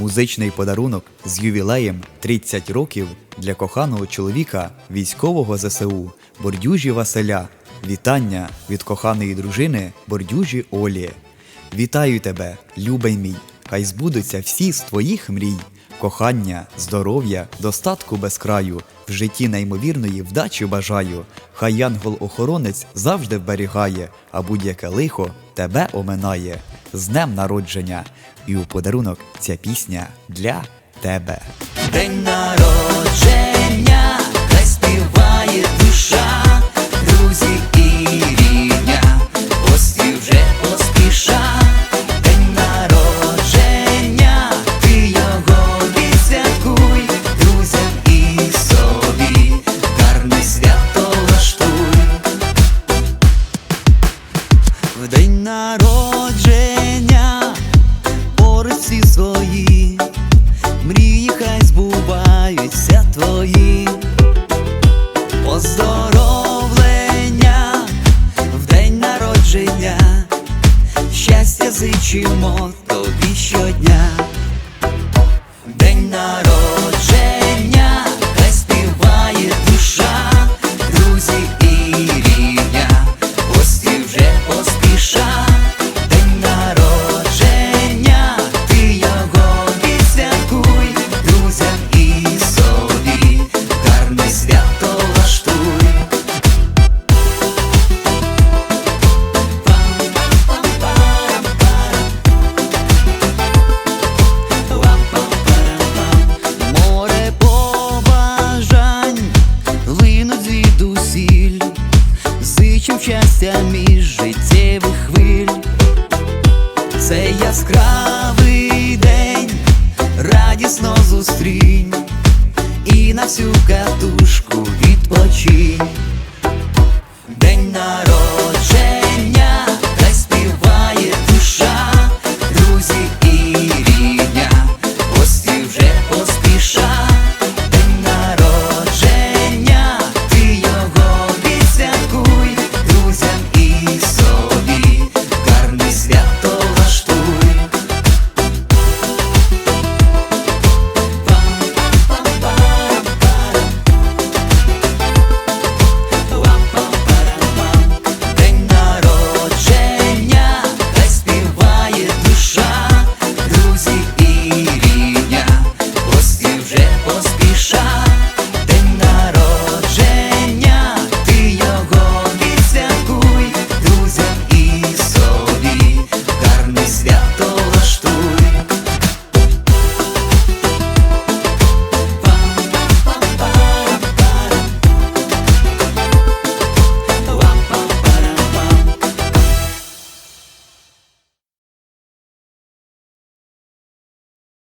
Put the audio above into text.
Музичний подарунок з ювілеєм 30 років для коханого чоловіка, військового ЗСУ Бордюжі Василя. Вітання від коханої дружини Бордюжі Олі. Вітаю тебе, любий мій! Хай збудуться всі з твоїх мрій. Кохання, здоров'я, достатку без краю, в житті неймовірної вдачі бажаю. Хай янгол-охоронець завжди вберігає, а будь-яке лихо тебе оминає. З днем народження! І у подарунок ця пісня для тебе. День народження, хай співає душа, друзі і рідня, гості вже поспіша. День народження, ти його відсвяткуй, друзям і собі, гарне свято влаштуй. В день народження, всі свої. Мрії хай збуваються твої Поздоровлення в день народження, щастя зичимо тобі щодня. День народження, хай співає душа, друзі і рідня, гості вже поспіша. щастя між життєвих хвиль, Цей яскравий день радісно зустрінь і на всю катушку відпочинь. День народ. Yeah.